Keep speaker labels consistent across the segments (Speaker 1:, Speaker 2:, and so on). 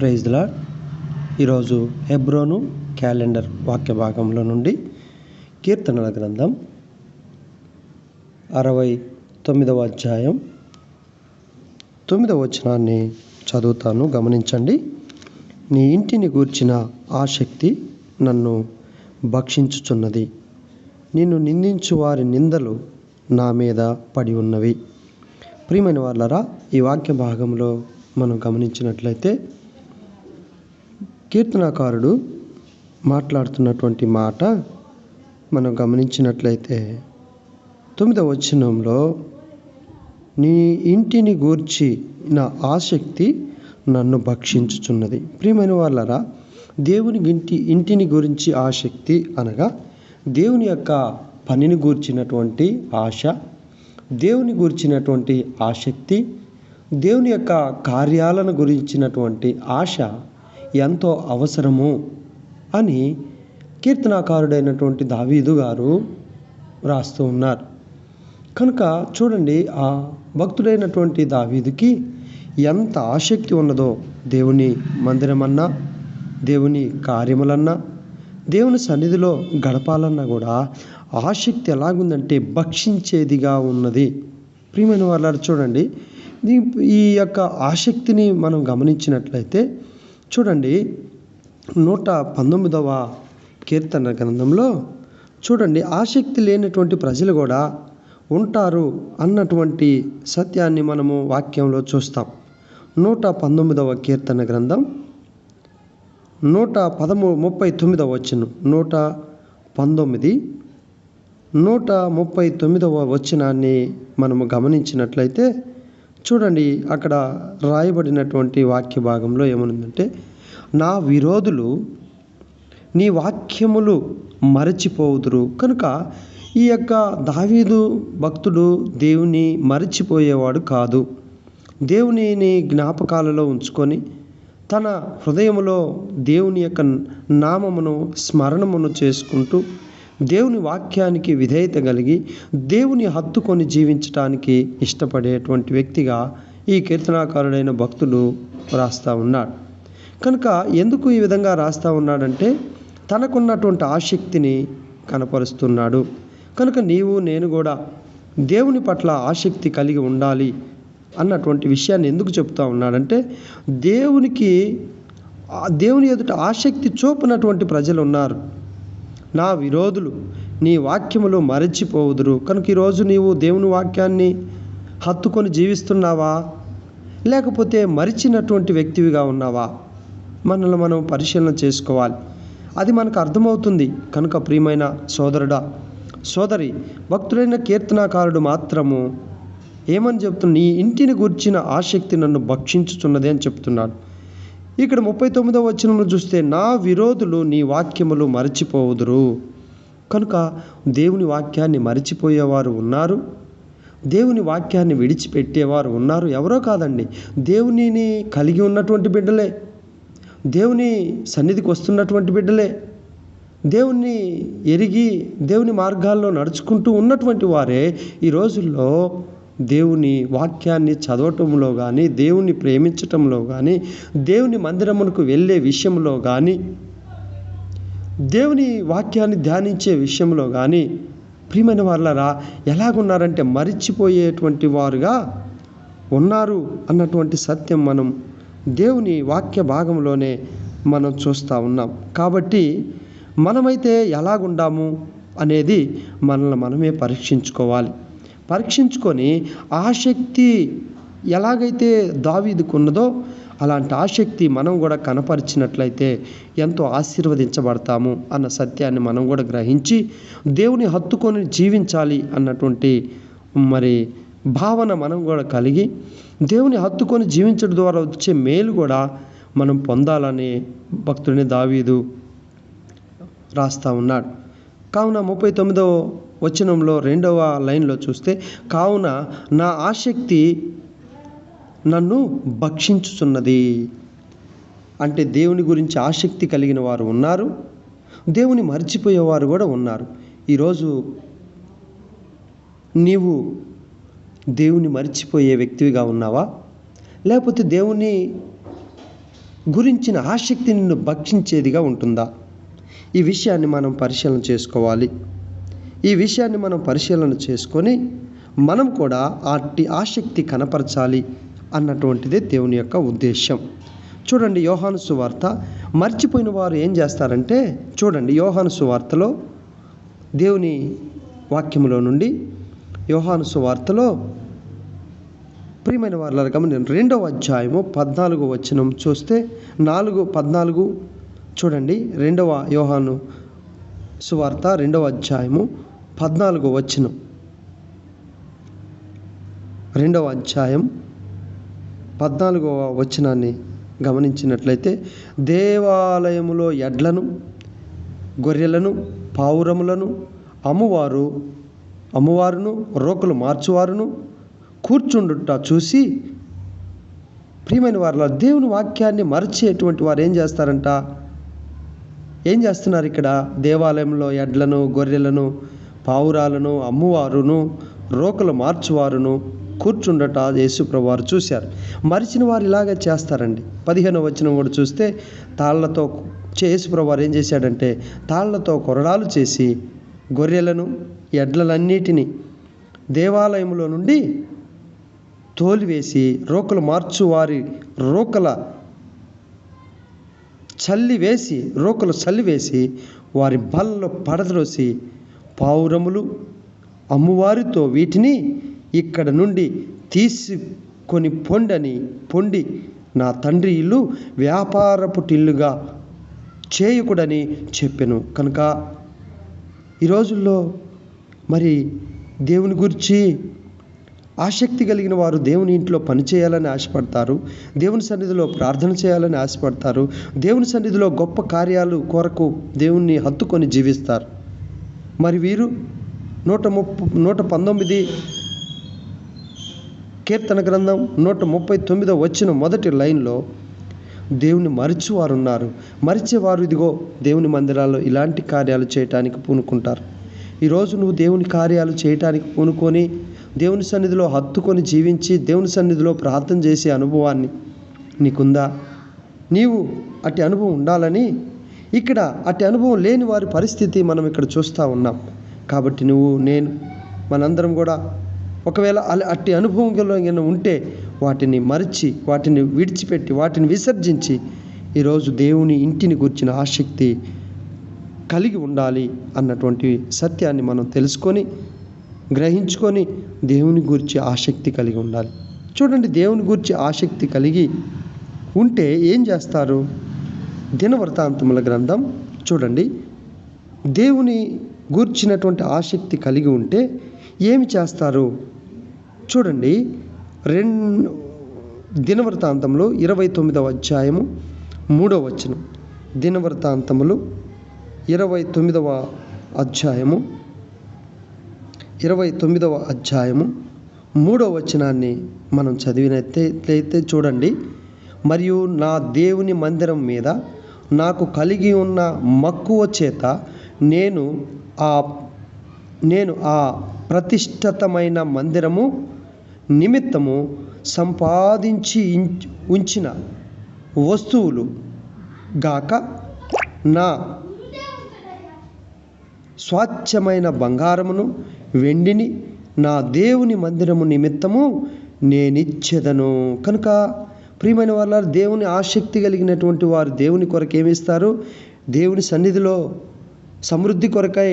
Speaker 1: ప్రైజ్లా ఈరోజు హెబ్రోను క్యాలెండర్ వాక్య భాగంలో నుండి కీర్తనల గ్రంథం అరవై తొమ్మిదవ అధ్యాయం. తొమ్మిదవ వచనాన్ని చదువుతాను గమనించండి. నీ ఇంటిని గూర్చిన ఆసక్తి నన్ను భక్షించుచున్నది. నిన్ను నిందించు వారి నిందలు నా మీద పడి ఉన్నవి. ప్రియమైన వాళ్ళరా ఈ వాక్య భాగంలో మనం గమనించినట్లయితే కీర్తనకారుడు మాట్లాడుతున్నటువంటి మాట మనం గమనించినట్లయితే తొమ్మిదవ వచనంలో నీ ఇంటిని గూర్చి నా ఆసక్తి నన్ను భక్షించుచున్నది. ప్రియమైన వాళ్ళరా దేవుని ఇంటి ఇంటిని గురించి ఆసక్తి అనగా దేవుని యొక్క పనిని గూర్చినటువంటి ఆశ దేవుని గూర్చినటువంటి ఆసక్తి దేవుని యొక్క కార్యాలను గురించినటువంటి ఆశ ఎంతో అవసరము అని కీర్తనాకారుడైనటువంటి దావీదు గారు రాస్తూ ఉన్నారు. కనుక చూడండి ఆ భక్తుడైనటువంటి దావీదుకి ఎంత ఆసక్తి ఉన్నదో దేవుని మందిరమన్నా దేవుని కార్యములన్నా దేవుని సన్నిధిలో గడపాలన్నా కూడా ఆసక్తి ఎలాగుందంటే భక్షించేదిగా ఉన్నది. ప్రియమైన వాళ్ళారు చూడండి ఈ యొక్క ఆసక్తిని మనం గమనించినట్లయితే చూడండి నూట పంతొమ్మిదవ కీర్తన గ్రంథంలో చూడండి ఆసక్తి లేనటువంటి ప్రజలు కూడా ఉంటారు అన్నటువంటి సత్యాన్ని మనము వాక్యంలో చూస్తాం. నూట పంతొమ్మిదవ కీర్తన గ్రంథం నూట పదమూ ముప్పై తొమ్మిదవ వచ్చిన నూట పంతొమ్మిది నూట ముప్పై తొమ్మిదవ వచనాన్ని మనము గమనించినట్లయితే చూడండి అక్కడ రాయబడినటువంటి వాక్య భాగంలో ఏమనుందంటే నా విరోధులు నీ వాక్యములు మరచిపోవుదురు. కనుక ఈ యొక్క దావీదు భక్తుడు దేవుని మరచిపోయేవాడు కాదు. దేవునిని జ్ఞాపకాలలో ఉంచుకొని తన హృదయములో దేవుని యొక్క నామమును స్మరణమును చేసుకుంటూ దేవుని వాక్యానికి విధేయత కలిగి దేవుని హత్తుకొని జీవించటానికి ఇష్టపడేటువంటి వ్యక్తిగా ఈ కీర్తనాకారుడైన భక్తుడు రాస్తూ ఉన్నాడు. కనుక ఎందుకు ఈ విధంగా రాస్తూ ఉన్నాడంటే తనకున్నటువంటి ఆసక్తిని కనపరుస్తున్నాడు. కనుక నీవు నేను కూడా దేవుని పట్ల ఆసక్తి కలిగి ఉండాలి అన్నటువంటి విషయాన్ని ఎందుకు చెప్తా ఉన్నాడంటే దేవునికి దేవుని ఎదుట ఆసక్తి చూపినటువంటి ప్రజలు ఉన్నారు. నా విరోధులు నీ వాక్యములు మరచిపోవుదురు. కనుక ఈరోజు నీవు దేవుని వాక్యాన్ని హత్తుకొని జీవిస్తున్నావా? లేకపోతే మరిచినటువంటి వ్యక్తివిగా ఉన్నావా? మనల్ని మనం పరిశీలన చేసుకోవాలి. అది మనకు అర్థమవుతుంది. కనుక ప్రియమైన సోదరుడా సోదరి భక్తుడైన కీర్తనాకారుడు మాత్రము ఏమని చెప్తున్నా నీ ఇంటిని గుర్చిన ఆసక్తి నన్ను భక్షించుచున్నది అని చెప్తున్నాడు. ఇక్కడ ముప్పై తొమ్మిదవ వచనంలో చూస్తే నా విరోధులు నీ వాక్యములు మరచిపోవుదురు. కనుక దేవుని వాక్యాన్ని మరచిపోయేవారు ఉన్నారు. దేవుని వాక్యాన్ని విడిచిపెట్టేవారు ఉన్నారు. ఎవరో కాదండి. దేవునిని కలిగి ఉన్నటువంటి బిడ్డలే. దేవుని సన్నిధికి వస్తున్నటువంటి బిడ్డలే. దేవుణ్ణి ఎరిగి దేవుని మార్గాల్లో నడుచుకుంటూ ఉన్నటువంటి వారే ఈ రోజుల్లో దేవుని వాక్యాన్ని చదవటంలో కానీ దేవుని ప్రేమించటంలో కానీ దేవుని మందిరమునకు వెళ్ళే విషయంలో కానీ దేవుని వాక్యాన్ని ధ్యానించే విషయంలో కానీ ప్రియమైన వాళ్ళరా ఎలాగున్నారంటే మరిచిపోయేటువంటి వారుగా ఉన్నారు అన్నటువంటి సత్యం మనం దేవుని వాక్య భాగంలోనే మనం చూస్తూ ఉన్నాం. కాబట్టి మనమైతే ఎలాగుండాము అనేది మనల్ని మనమే పరీక్షించుకోవాలి. పరీక్షించుకొని ఆసక్తి ఎలాగైతే దావీదుకు ఉన్నదో అలాంటి ఆసక్తి మనం కూడా కనపరిచినట్లయితే ఎంతో ఆశీర్వదించబడతాము అన్న సత్యాన్ని మనం కూడా గ్రహించి దేవుని హత్తుకొని జీవించాలి అన్నటువంటి మరి భావన మనం కూడా కలిగి దేవుని హత్తుకొని జీవించడం ద్వారా వచ్చే మేలు కూడా మనం పొందాలని భక్తుడిని దావీదు రాస్తూ ఉన్నాడు. కావున ముప్పై తొమ్మిదవ వచనంలో రెండవ లైన్లో చూస్తే కావున నా ఆసక్తి నన్ను భక్షించుచున్నది. అంటే దేవుని గురించి ఆసక్తి కలిగిన వారు ఉన్నారు దేవుని మర్చిపోయేవారు కూడా ఉన్నారు. ఈరోజు నీవు దేవుని మర్చిపోయే వ్యక్తివిగా ఉన్నావా? లేకపోతే దేవుని గురించిన ఆసక్తి నిన్ను భక్షించేదిగా ఉంటుందా? ఈ విషయాన్ని మనం పరిశీలన చేసుకోవాలి. ఈ విషయాన్ని మనం పరిశీలన చేసుకొని మనం కూడా అట్టి ఆసక్తి కనపరచాలి అన్నటువంటిదే దేవుని యొక్క ఉద్దేశం చూడండి యోహాను సువార్త. మర్చిపోయిన వారు ఏం చేస్తారంటే చూడండి యోహాను సువార్తలో దేవుని వాక్యములో నుండి యోహాను సువార్తలో ప్రియమైన వాళ్ళ గమని రెండవ అధ్యాయము పద్నాలుగు వచనం చూస్తే నాలుగు పద్నాలుగు చూడండి రెండవ యోహాను సువార్త రెండవ అధ్యాయము పద్నాలుగో వచనం. రెండవ అధ్యాయం పద్నాలుగవ వచనాన్ని గమనించినట్లయితే దేవాలయములో ఎడ్లను గొర్రెలను పావురములను అమ్మువారు అమ్మవారును రోకులు మార్చువారును కూర్చుండుట చూసి ప్రియమైన వారిలో దేవుని వాక్యాన్ని మరచేటువంటి వారు ఏం చేస్తారంట? ఏం చేస్తున్నారు ఇక్కడ? దేవాలయంలో ఎడ్లను గొర్రెలను పావురాలను అమ్మువారును రోకలు మార్చువారును కూర్చుండట యేసుప్రవారు చూశారు. మరిచిన వారు ఇలాగే చేస్తారండి. పదిహేను వచ్చిన కూడా చూస్తే తాళ్ళతో యేసుప్రవారు ఏం చేశాడంటే తాళ్ళతో కొరడాలు చేసి గొర్రెలను ఎడ్లలన్నిటినీ దేవాలయంలో నుండి తోలివేసి రోకలు మార్చువారి రోకల చల్లి వేసి రోకలు చల్లివేసి వారి బల్లలో పడద్రోసి పావురములు అమ్మువారితో వీటిని ఇక్కడ నుండి తీసుకొని పొండని పొండి నా తండ్రి ఇల్లు వ్యాపారపుటిల్లుగా చేయకూడని చెప్పెను. కనుక ఈ రోజుల్లో మరి దేవుని గురించి ఆసక్తి కలిగిన వారు దేవుని ఇంట్లో పనిచేయాలని ఆశపడతారు. దేవుని సన్నిధిలో ప్రార్థన చేయాలని ఆశపడతారు. దేవుని సన్నిధిలో గొప్ప కార్యాలు కొరకు దేవుణ్ణి హత్తుకొని జీవిస్తారు. మరి వీరు నూట ముప్ప నూట పంతొమ్మిది కీర్తన గ్రంథం నూట ముప్పై తొమ్మిదో వచ్చిన మొదటి లైన్లో దేవుని మరిచివారు ఉన్నారు మరిచేవారు ఇదిగో దేవుని మందిరాల్లో ఇలాంటి కార్యాలు చేయటానికి పూనుకుంటారు. ఈరోజు నువ్వు దేవుని కార్యాలు చేయటానికి పూనుకొని దేవుని సన్నిధిలో హత్తుకొని జీవించి దేవుని సన్నిధిలో ప్రార్థన చేసే అనుభవాన్ని నీకుందా? నీవు అట్టి అనుభవం ఉండాలని ఇక్కడ అట్టి అనుభవం లేని వారి పరిస్థితి మనం ఇక్కడ చూస్తూ ఉన్నాం. కాబట్టి నువ్వు నేను మనందరం కూడా ఒకవేళ అల అట్టి అనుభవం కలిగిన ఉంటే వాటిని మరిచి వాటిని విడిచిపెట్టి వాటిని విసర్జించి ఈరోజు దేవుని ఇంటిని గుర్చిన ఆసక్తి కలిగి ఉండాలి అన్నటువంటి సత్యాన్ని మనం తెలుసుకొని గ్రహించుకొని దేవుని గురించి ఆసక్తి కలిగి ఉండాలి. చూడండి దేవుని గురించి ఆసక్తి కలిగి ఉంటే ఏం చేస్తారు? దినవృత్తాంతముల గ్రంథం చూడండి. దేవుని గూర్చినటువంటి ఆసక్తి కలిగి ఉంటే ఏమి చేస్తారు? చూడండి. రెండు దినవృత్తాంతంలో ఇరవై తొమ్మిదవ అధ్యాయము మూడవ వచనం. దినవృత్తాంతములు ఇరవై తొమ్మిదవ అధ్యాయము ఇరవై తొమ్మిదవ అధ్యాయము మూడవ వచనాన్ని మనం చదివినట్లయితే చూడండి. మరియు నా దేవుని మందిరం మీద నాకు కలిగి ఉన్న మక్కువ చేత నేను ఆ నేను ఆ ప్రతిష్ఠితమైన మందిరము నిమిత్తము సంపాదించి ఉంచిన వస్తువులు గాక నా స్వాచ్ఛమైన బంగారమును వెండిని నా దేవుని మందిరము నిమిత్తము నేనిచ్చెదను. కనుక ప్రియమైన వాళ్ళ దేవుని ఆసక్తి కలిగినటువంటి వారు దేవుని కొరకు ఏమిస్తారు దేవుని సన్నిధిలో సమృద్ధి కొరకై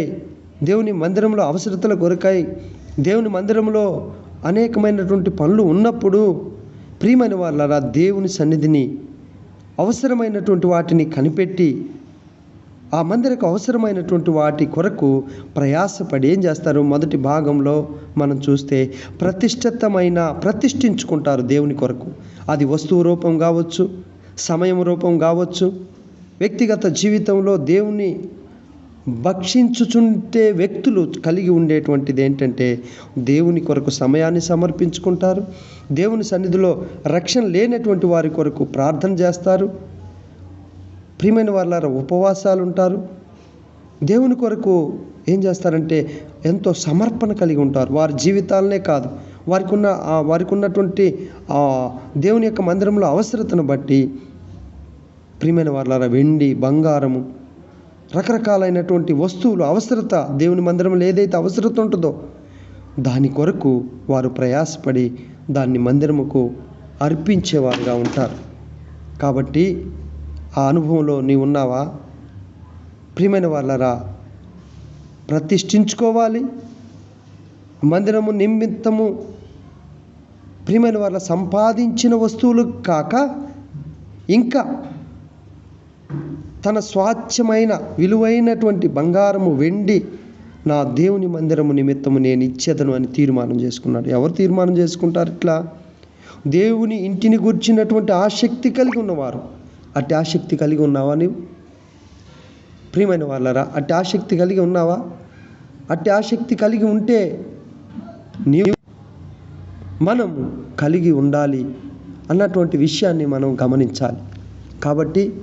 Speaker 1: దేవుని మందిరంలో అవసరతల కొరకై దేవుని మందిరంలో అనేకమైనటువంటి పనులు ఉన్నప్పుడు ప్రియమైన వాళ్ళ దేవుని సన్నిధిని అవసరమైనటువంటి వాటిని కనిపెట్టి ఆ మందిరకు అవసరమైనటువంటి వాటి కొరకు ప్రయాసపడి ఏం చేస్తారు? మొదటి భాగంలో మనం చూస్తే ప్రతిష్ఠితమైన ప్రతిష్ఠించుకుంటారు దేవుని కొరకు. అది వస్తువు రూపం కావచ్చు సమయం రూపం కావచ్చు వ్యక్తిగత జీవితంలో దేవుని భక్షించుచుంటే వ్యక్తులు కలిగి ఉండేటువంటిది ఏంటంటే దేవుని కొరకు సమయాన్ని సమర్పించుకుంటారు. దేవుని సన్నిధిలో రక్షణ లేనటువంటి వారి కొరకు ప్రార్థన చేస్తారు. ప్రియమైన వాళ్ళ ఉపవాసాలు ఉంటారు దేవుని కొరకు ఏం చేస్తారంటే ఎంతో సమర్పణ కలిగి ఉంటారు. వారి జీవితాలనే కాదు వారికి ఉన్న వారికి ఉన్నటువంటి ఆ దేవుని యొక్క మందిరంలో అవసరతను బట్టి ప్రియమైన వాళ్ళారా వెండి బంగారము రకరకాలైనటువంటి వస్తువులు అవసరత దేవుని మందిరంలో ఏదైతే అవసరత ఉంటుందో దాని కొరకు వారు ప్రయాసపడి దాన్ని మందిరముకు అర్పించేవారుగా ఉంటారు. కాబట్టి ఆ అనుభవంలో నీవు ఉన్నావా? ప్రియమైన వాళ్ళరా ప్రతిష్ఠించుకోవాలి. మందిరము నిమిత్తము ప్రియమైన వాళ్ళ సంపాదించిన వస్తువులు కాక ఇంకా తన స్వాచ్ఛమైన విలువైనటువంటి బంగారము వెండి నా దేవుని మందిరము నిమిత్తము నేను ఇచ్చేదను అని తీర్మానం చేసుకున్నాడు. ఎవరు తీర్మానం చేసుకుంటారు ఇట్లా? దేవుని ఇంటిని గుర్చినటువంటి ఆసక్తి కలిగి ఉన్నవారు. అట్టి ఆసక్తి కలిగి ఉన్నావా నీవు? ప్రియమైన వాళ్ళరా అట్టి ఆసక్తి కలిగి ఉన్నావా? అట్టి ఆసక్తి కలిగి ఉంటే నీవు మనం కలిగి ఉండాలి అన్నటువంటి విషయాన్ని మనం గమనించాలి. కాబట్టి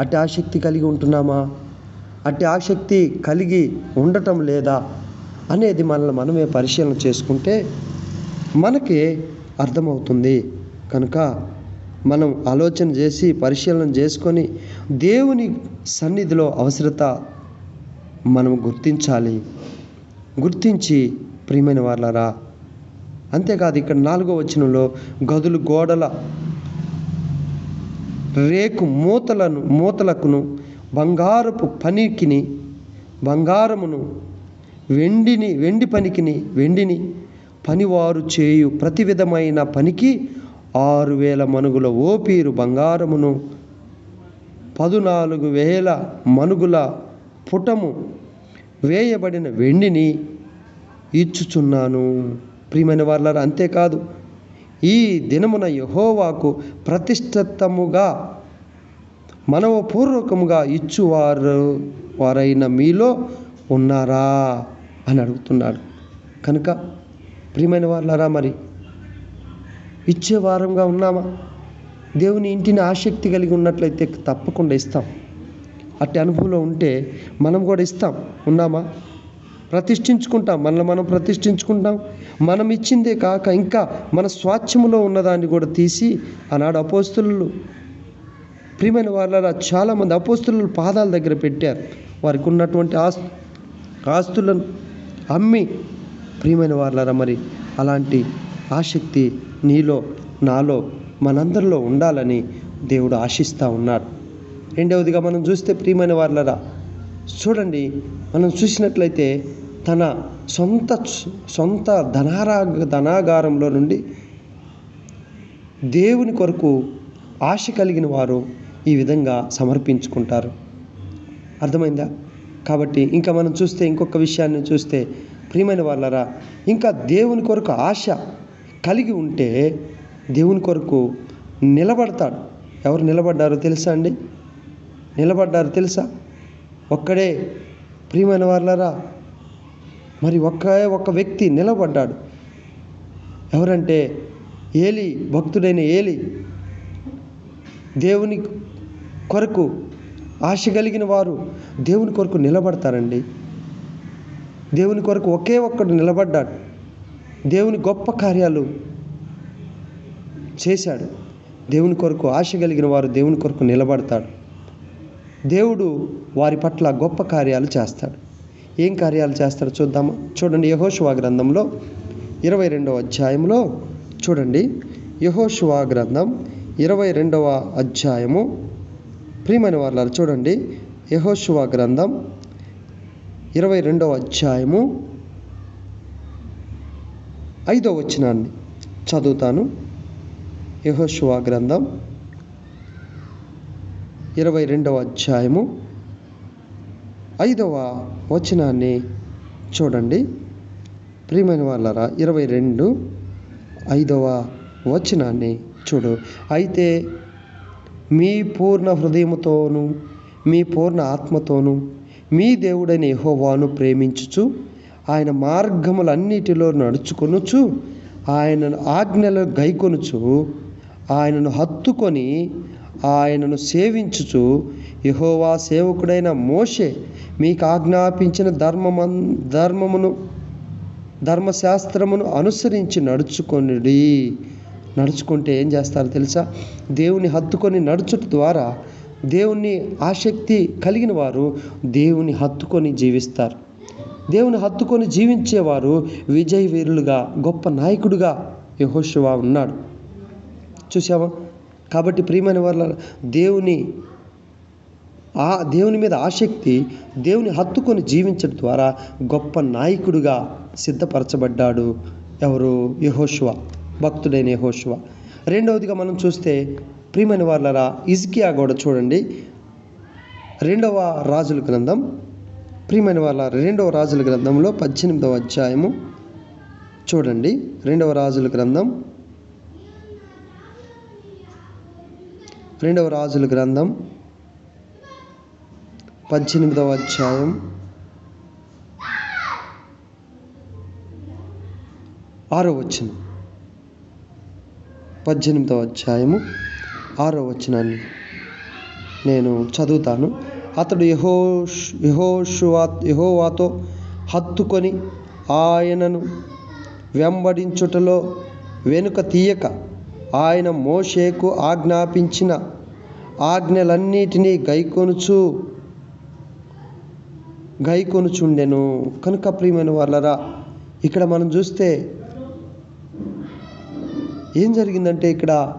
Speaker 1: అట్టి ఆసక్తి కలిగి ఉంటున్నామా? అట్టి ఆసక్తి కలిగి ఉండటం లేదా అనేది మనల్ని మనమే పరిశీలన చేసుకుంటే మనకి అర్థమవుతుంది. కనుక మనం ఆలోచన చేసి పరిశీలన చేసుకొని దేవుని సన్నిధిలో అవసరత మనం గుర్తించాలి. గుర్తించి ప్రియమైన వాళ్ళరా అంతేకాదు ఇక్కడ నాలుగో వచనంలో గదులు గోడల రేకు మూతలను మూతలకును బంగారపు పనికిని బంగారమును వెండిని వెండి పనికిని వెండిని పనివారు చేయు ప్రతి విధమైన పనికి ఆరు వేల మనుగుల ఓపీరు బంగారమును పదునాలుగు వేల మనుగుల పుటము వేయబడిన వెండిని ఇచ్చుచున్నాను. ప్రియమైన వాళ్ళ అంతేకాదు ఈ దినమున యహోవాకు ప్రతిష్ఠితముగా మనవపూర్వకముగా ఇచ్చువారు వారైన మీలో ఉన్నారా? అని అడుగుతున్నాడు. కనుక ప్రియమైన వాళ్ళారా మరి ఇచ్చే వారంగా ఉన్నామా? దేవుని ఇంటిని ఆసక్తి కలిగి ఉన్నట్లయితే తప్పకుండా ఇస్తాం. అట్టి అనుభవంలో ఉంటే మనం కూడా ఇస్తాం. ఉన్నామా? ప్రతిష్ఠించుకుంటాం. మనల్ని మనం ప్రతిష్ఠించుకుంటాం. మనం ఇచ్చిందే కాక ఇంకా మన స్వాచ్ఛములో ఉన్నదాన్ని కూడా తీసి ఆనాడు అపోస్తులు ప్రియమైన వాళ్ళ చాలామంది అపోస్తులు పాదాల దగ్గర పెట్టారు. వారికి ఉన్నటువంటి ఆస్తు ఆస్తులను అమ్మి ప్రియమైన వాళ్ళరా మరి అలాంటి ఆసక్తి నీలో నాలో మనందరిలో ఉండాలని దేవుడు ఆశిస్తూ ఉన్నాడు. రెండవదిగా మనం చూస్తే ప్రియమైన వాళ్ళరా చూడండి మనం చూసినట్లయితే తన సొంత సొంత ధనారా ధనాగారంలో నుండి దేవుని కొరకు ఆశ కలిగిన వారు ఈ విధంగా సమర్పించుకుంటారు. అర్థమైందా? కాబట్టి ఇంకా మనం చూస్తే ఇంకొక విషయాన్ని చూస్తే ప్రియమైన వాళ్ళరా ఇంకా దేవుని కొరకు ఆశ కలిగి ఉంటే దేవుని కొరకు నిలబడతాడు. ఎవరు నిలబడ్డారో తెలుసా అండి? నిలబడ్డారు తెలుసా? ఒక్కడే. ప్రియమైన వాళ్ళరా మరి ఒక్క ఒక్క వ్యక్తి నిలబడ్డాడు. ఎవరంటే ఏలి భక్తుడైన ఏలి. దేవుని కొరకు ఆశ కలిగిన వారు దేవుని కొరకు నిలబడతారండి. దేవుని కొరకు ఒకే ఒక్కడు నిలబడ్డాడు. దేవుని గొప్ప కార్యాలు చేశాడు. దేవుని కొరకు ఆశ కలిగిన వారు దేవుని కొరకు నిలబడతాడు. దేవుడు వారి పట్ల గొప్ప కార్యాలు చేస్తాడు. ఏం కార్యాలు చేస్తాడో చూద్దామా? చూడండి యహోశువా గ్రంథంలో ఇరవై రెండవ అధ్యాయంలో చూడండి. యహోశువా గ్రంథం ఇరవై రెండవ అధ్యాయము. ప్రియమైన వాళ్ళ చూడండి. యహోశువా గ్రంథం ఇరవై రెండవ అధ్యాయము. ఐదవ వచనాన్ని చదువుతాను. యహోశువా గ్రంథం ఇరవై రెండవ అధ్యాయము. ఐదవ వచనాన్ని చూడండి. ప్రియమైన వాళ్ళరా ఇరవై రెండు ఐదవ వచనాన్ని చూడు. అయితే మీ పూర్ణ హృదయముతోను మీ పూర్ణ ఆత్మతోనూ మీ దేవుడైన యహోవాను ప్రేమించుచు ఆయన మార్గములన్నిటిలో నడుచుకొనుచు ఆయనను ఆజ్ఞలు గైకొనుచు ఆయనను హత్తుకొని ఆయనను సేవించుచు యహోవా సేవకుడైన మోషే మీకు ఆజ్ఞాపించిన ధర్మమన్ ధర్మమును ధర్మశాస్త్రమును అనుసరించి నడుచుకొనిడి. నడుచుకుంటే ఏం చేస్తారో తెలుసా? దేవుని హత్తుకొని నడుచుట ద్వారా దేవుని ఆసక్తి కలిగిన వారు దేవుని హత్తుకొని జీవిస్తారు. దేవుని హత్తుకొని జీవించేవారు విజయ వీరులుగా గొప్ప నాయకుడుగా యహోశివా ఉన్నాడు. చూసావా కాబట్టి ప్రియమైన వాళ్ళ దేవుని ఆ దేవుని మీద ఆసక్తి దేవుని హత్తుకొని జీవించడం ద్వారా గొప్ప నాయకుడుగా సిద్ధపరచబడ్డాడు ఎవరు? యహోశివ భక్తుడైన యహోశివ రెండవదిగా మనం చూస్తే ప్రియమైన వాళ్ళరా ఇజ్కియా కూడా చూడండి. రెండవ రాజుల గ్రంథం. ప్రియమైన వాళ్ళ రెండవ రాజుల గ్రంథంలో పద్దెనిమిదవ అధ్యాయము. చూడండి రెండవ రాజుల గ్రంథం. రెండవ రాజుల గ్రంథం. పద్దెనిమిదవ అధ్యాయం. ఆరో వచనం. పద్దెనిమిదవ అధ్యాయము ఆరో వచనాన్ని నేను చదువుతాను. అతడు యహో యహోషువా యహోవాతో హత్తుకొని ఆయనను వెంబడించుటలో వెనుక తీయక ఆయన మోషేకు ఆజ్ఞాపించిన ఆజ్ఞలన్నిటినీ గైకొనుచు గైకొనుచుండెను. కనుక ప్రియమైన వాళ్ళరా ఇక్కడ మనం చూస్తే ఏం జరిగిందంటే ఇక్కడ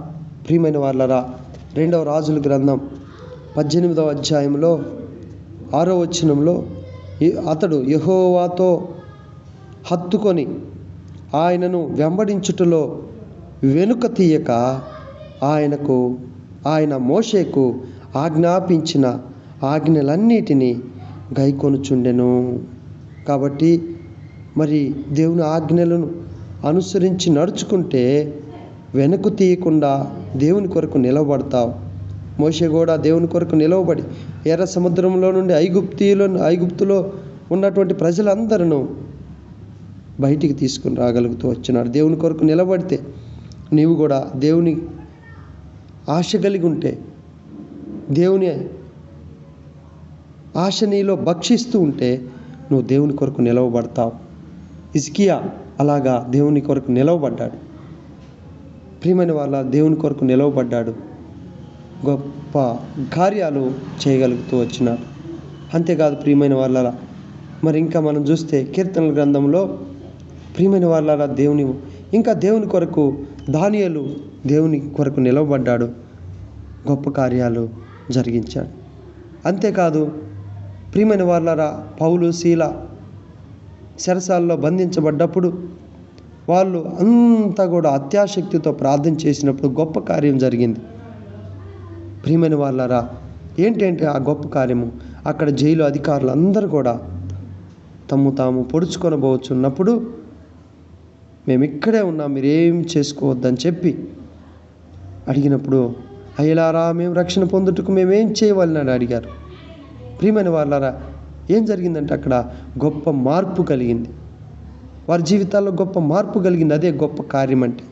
Speaker 1: ప్రియమైన వాళ్ళరా రెండవ రాజుల గ్రంథం పద్దెనిమిదవ అధ్యాయంలో ఆరో వచనంలో అతడు యహోవాతో హత్తుకొని ఆయనను వెంబడించుటలో వెనుక తీయక ఆయనకు ఆయన మోషేకు ఆజ్ఞాపించిన ఆజ్ఞలన్నిటినీ గైకొనుచుండెను. కాబట్టి మరి దేవుని ఆజ్ఞలను అనుసరించి నడుచుకుంటే వెనక్కు తీయకుండా దేవుని కొరకు నిలబడతావు. మోషే కూడా దేవుని కొరకు నిలవబడి ఎర్ర సముద్రంలో నుండి ఐగుప్తిలో ఐగుప్తులో ఉన్నటువంటి ప్రజలందరూ బయటికి తీసుకుని రాగలుగుతూ వచ్చినాడు దేవుని కొరకు నిలబడితే నీవు కూడా దేవుని ఆశ కలిగి ఉంటే దేవుని ఆశ నీలో భక్షిస్తూ ఉంటే నువ్వు దేవుని కొరకు నిలవబడతావు. ఇస్కియా అలాగా దేవుని కొరకు నిలవబడ్డాడు. ప్రియమైన వాళ్ళ దేవుని కొరకు నిలవబడ్డాడు. గొప్ప కార్యాలు చేయగలుగుతూ వచ్చినారు. అంతేకాదు ప్రియమైన వాళ్ళ మరి ఇంకా మనం చూస్తే కీర్తనల గ్రంథంలో ప్రియమైన వాళ్ళ దేవుని ఇంకా దేవుని కొరకు దానియలు దేవుని కొరకు నిలవబడ్డాడు. గొప్ప కార్యాలు జరిగించాడు. అంతేకాదు ప్రియమైన వాళ్ళరా పౌలు శీల శరసాల్లో బంధించబడ్డప్పుడు వాళ్ళు అంతా కూడా అత్యాశక్తితో ప్రార్థన చేసినప్పుడు గొప్ప కార్యం జరిగింది. ప్రియమైన వాళ్ళారా ఏంటంటే ఆ గొప్ప కార్యము? అక్కడ జైలు అధికారులు అందరూ కూడా తమ్ము తాము పొడుచుకొనబోచున్నప్పుడు మేము ఇక్కడే ఉన్నాం మీరేం చేసుకోవద్దని చెప్పి అడిగినప్పుడు అయ్యలారా మేము రక్షణ పొందుటకు మేమేం చేయవాలని అడిగారు. ప్రియమైన వాళ్ళారా ఏం జరిగిందంటే అక్కడ గొప్ప మార్పు కలిగింది. వారి జీవితాల్లో గొప్ప మార్పు కలిగింది అదే గొప్ప కార్యం అంటే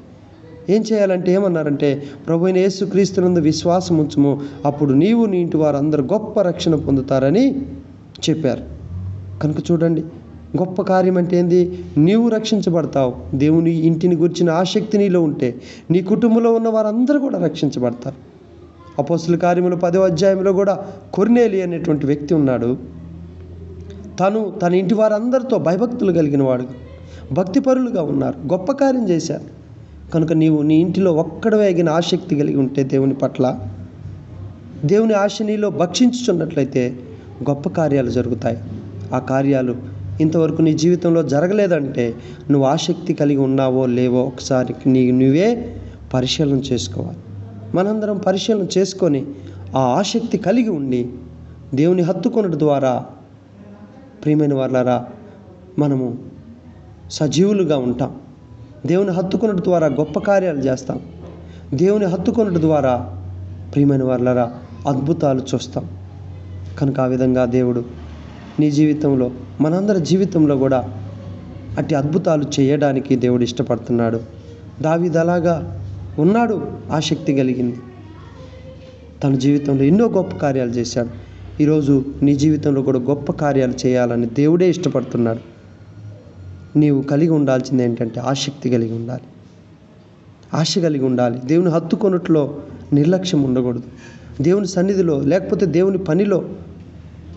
Speaker 1: ఏం చేయాలంటే ఏమన్నారంటే ప్రభు అయిన యేసుక్రీస్తునందు విశ్వాసం ఉంచుము. అప్పుడు నీవు నీ ఇంటి వారందరూ గొప్ప రక్షణ పొందుతారని చెప్పారు. కనుక చూడండి గొప్ప కార్యం అంటే ఏంది? నీవు రక్షించబడతావు. దేవుని ఇంటిని గురించిన ఆసక్తి నీలో ఉంటే నీ కుటుంబంలో ఉన్న వారందరూ కూడా రక్షించబడతారు. అపోస్తుల కార్యములు పదో అధ్యాయంలో కూడా కొర్నేలి అనేటువంటి వ్యక్తి ఉన్నాడు. తను తన ఇంటి వారందరితో భయభక్తులు కలిగిన వాడు భక్తిపరులుగా ఉన్నారు. గొప్ప కార్యం చేశారు. కనుక నీవు నీ ఇంటిలో ఒక్కడవేగిన ఆసక్తి కలిగి ఉంటే దేవుని పట్ల దేవుని ఆశ నీలో భక్షించుచున్నట్లయితే గొప్ప కార్యాలు జరుగుతాయి. ఆ కార్యాలు ఇంతవరకు నీ జీవితంలో జరగలేదంటే నువ్వు ఆసక్తి కలిగి ఉన్నావో లేవో ఒకసారి నీ నువ్వే పరిశీలన చేసుకోవాలి. మనందరం పరిశీలన చేసుకొని ఆ ఆసక్తి కలిగి ఉండి దేవుని హత్తుకొనడం ద్వారా ప్రియమైన వాళ్ళారా మనము సజీవులుగా ఉంటాం. దేవుని హత్తుకున్నట్టు ద్వారా గొప్ప కార్యాలు చేస్తాం. దేవుని హత్తుకున్నట్టు ద్వారా ప్రియమైన వర్లరా అద్భుతాలు చూస్తాం. కనుక ఆ విధంగా దేవుడు నీ జీవితంలో మనందరి జీవితంలో కూడా అట్టి అద్భుతాలు చేయడానికి దేవుడు ఇష్టపడుతున్నాడు. దావిదలాగా ఉన్నాడు ఉన్నాడు శక్తి కలిగింది. తన జీవితంలో ఎన్నో గొప్ప కార్యాలు చేశాడు. ఈరోజు నీ జీవితంలో కూడా గొప్ప కార్యాలు చేయాలని దేవుడే ఇష్టపడుతున్నాడు. నీవు కలిగి ఉండాల్సింది ఏంటంటే ఆసక్తి కలిగి ఉండాలి. ఆశ కలిగి ఉండాలి. దేవుని హత్తుకొనుట్లో నిర్లక్ష్యం ఉండకూడదు. దేవుని సన్నిధిలో లేకపోతే దేవుని పనిలో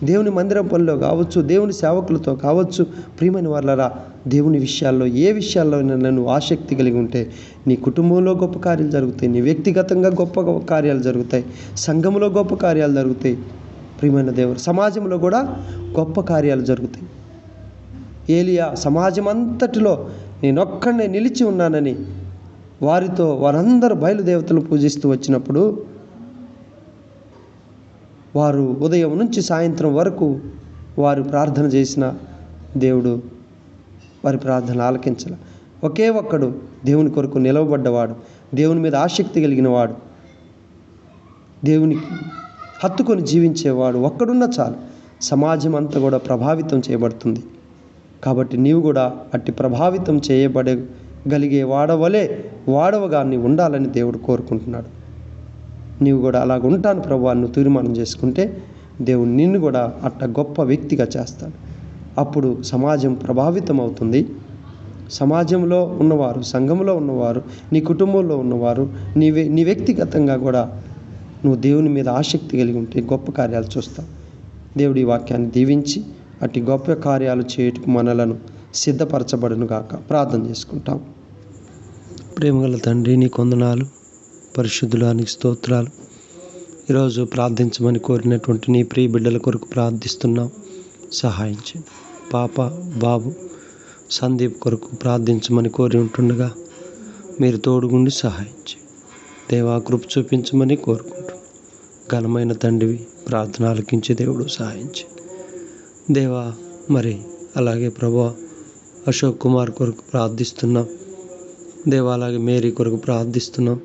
Speaker 1: దేవుని మందిరం పనిలో కావచ్చు దేవుని సేవకులతో కావచ్చు ప్రియమైన వాళ్ళరా దేవుని విషయాల్లో ఏ విషయాల్లో నన్ను ఆసక్తి కలిగి ఉంటే నీ కుటుంబంలో గొప్ప కార్యాలు జరుగుతాయి నీ వ్యక్తిగతంగా గొప్ప కార్యాలు జరుగుతాయి సంఘంలో గొప్ప కార్యాలు జరుగుతాయి ప్రియమైన దేవుడు సమాజంలో కూడా గొప్ప కార్యాలు జరుగుతాయి. ఏలియా సమాజం అంతటిలో నిలిచి ఉన్నానని వారితో వారందరూ బయలుదేవతలు పూజిస్తూ వచ్చినప్పుడు వారు ఉదయం నుంచి సాయంత్రం వరకు వారు ప్రార్థన చేసిన దేవుడు వారి ప్రార్థన ఆలకించాల. ఒకే ఒక్కడు దేవుని కొరకు నిలవబడ్డవాడు దేవుని మీద ఆసక్తి కలిగిన వాడు దేవునికి హత్తుకొని జీవించేవాడు ఒక్కడున్న చాలు. సమాజం అంతా కూడా ప్రభావితం చేయబడుతుంది. కాబట్టి నీవు కూడా అట్టి ప్రభావితం చేయబడే గలిగే వాడవలే వాడవగా నీవు ఉండాలని దేవుడు కోరుకుంటున్నాడు. నీవు కూడా అలాగ ఉంటాను ప్రభు అని తీర్మానం చేసుకుంటే దేవుడు నిన్ను కూడా అట్ట గొప్ప వ్యక్తిగా చేస్తాడు. అప్పుడు సమాజం ప్రభావితం అవుతుంది సమాజంలో ఉన్నవారు సంఘంలో ఉన్నవారు నీ కుటుంబంలో ఉన్నవారు నీ నీ వ్యక్తిగతంగా కూడా నువ్వు దేవుని మీద ఆసక్తి కలిగి ఉంటే గొప్ప కార్యాలు చూస్తావు. దేవుడి వాక్యాన్ని దీవించి అట్టి గొప్ప కార్యాలు చేయుటకు మనలను సిద్ధపరచబడును గాక. ప్రార్థన చేసుకుంటాం. ప్రేమగల తండ్రి నీ కొందనాలు పరిశుద్ధులానికి స్తోత్రాలు. ఈరోజు ప్రార్థించమని కోరినటువంటి నీ ప్రియ బిడ్డల కొరకు ప్రార్థిస్తున్నాం. సహాయించండి పాప బాబు సందీప్ కొరకు ప్రార్థించమని కోరి ఉంటుండగా మీరు తోడుగుండి సహాయించి దేవా కృప చూపించమని కోరుకుంటున్నాం. ఘనమైన తండ్రివి ప్రార్థన ఆలకించే దేవుడు సహాయించి దేవా మరి అలాగే ప్రభా అశోక్ కుమార్ కొరకు ప్రార్థిస్తున్నాం. దేవా అలాగే మేరీ కొరకు ప్రార్థిస్తున్నాం.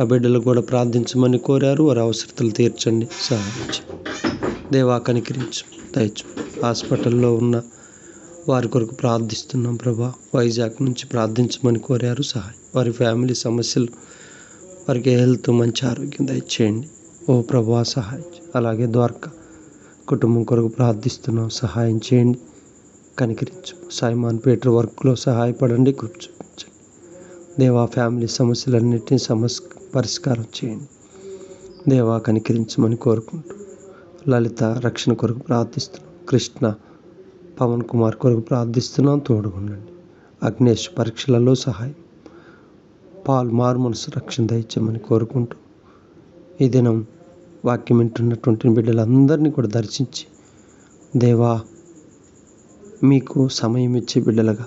Speaker 1: ఆ బిడ్డలు కూడా ప్రార్థించమని కోరారు. వారి అవసరతలు తీర్చండి. సహాయించి దేవా కనికరించు. దయచు. హాస్పిటల్లో ఉన్న వారి కొరకు ప్రార్థిస్తున్నాం ప్రభా. వైజాగ్ నుంచి ప్రార్థించమని కోరారు. సహాయం. వారి ఫ్యామిలీ సమస్యలు వారికి హెల్త్ మంచి ఆరోగ్యం దయచేయండి. ఓ ప్రభా సహాయం. అలాగే ద్వారకా కుటుంబం కొరకు ప్రార్థిస్తున్నాం. సహాయం చేయండి. కనికరించు. సాయిమాన్ పీటర్ వర్క్లో సహాయపడండి. కూర్చోండి దేవా ఫ్యామిలీ సమస్యలన్నింటినీ సమస్ పరిష్కారం చేయండి. దేవా కనికరించమని కోరుకుంటూ. లలిత రక్షణ కొరకు ప్రార్థిస్తున్నాం. కృష్ణ పవన్ కుమార్ కొరకు ప్రార్థిస్తున్నాం. తోడుగుండండి. అగ్నేష్ పరీక్షలలో సహాయం. పాల్ మార్మన్స్ రక్షణ దయచేయమని కోరుకుంటూ. ఈ దినం వాక్యం వింటున్నటువంటి బిడ్డలందరినీ కూడా దర్శించి దేవా మీకు సమయం ఇచ్చే బిడ్డలుగా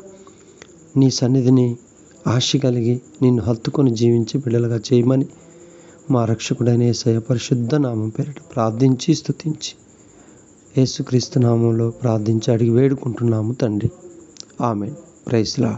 Speaker 1: నీ సన్నిధిని ఆశ కలిగి నిన్ను హత్తుకొని జీవించే బిడ్డలుగా చేయమని మా రక్షకుడైన ఏసయ పరిశుద్ధ నామం పేరిట ప్రార్థించి స్థుతించి యేసుక్రీస్తు నామంలో ప్రార్థించి అడిగి వేడుకుంటున్నాము తండ్రి. ఆమె ప్రైస్లా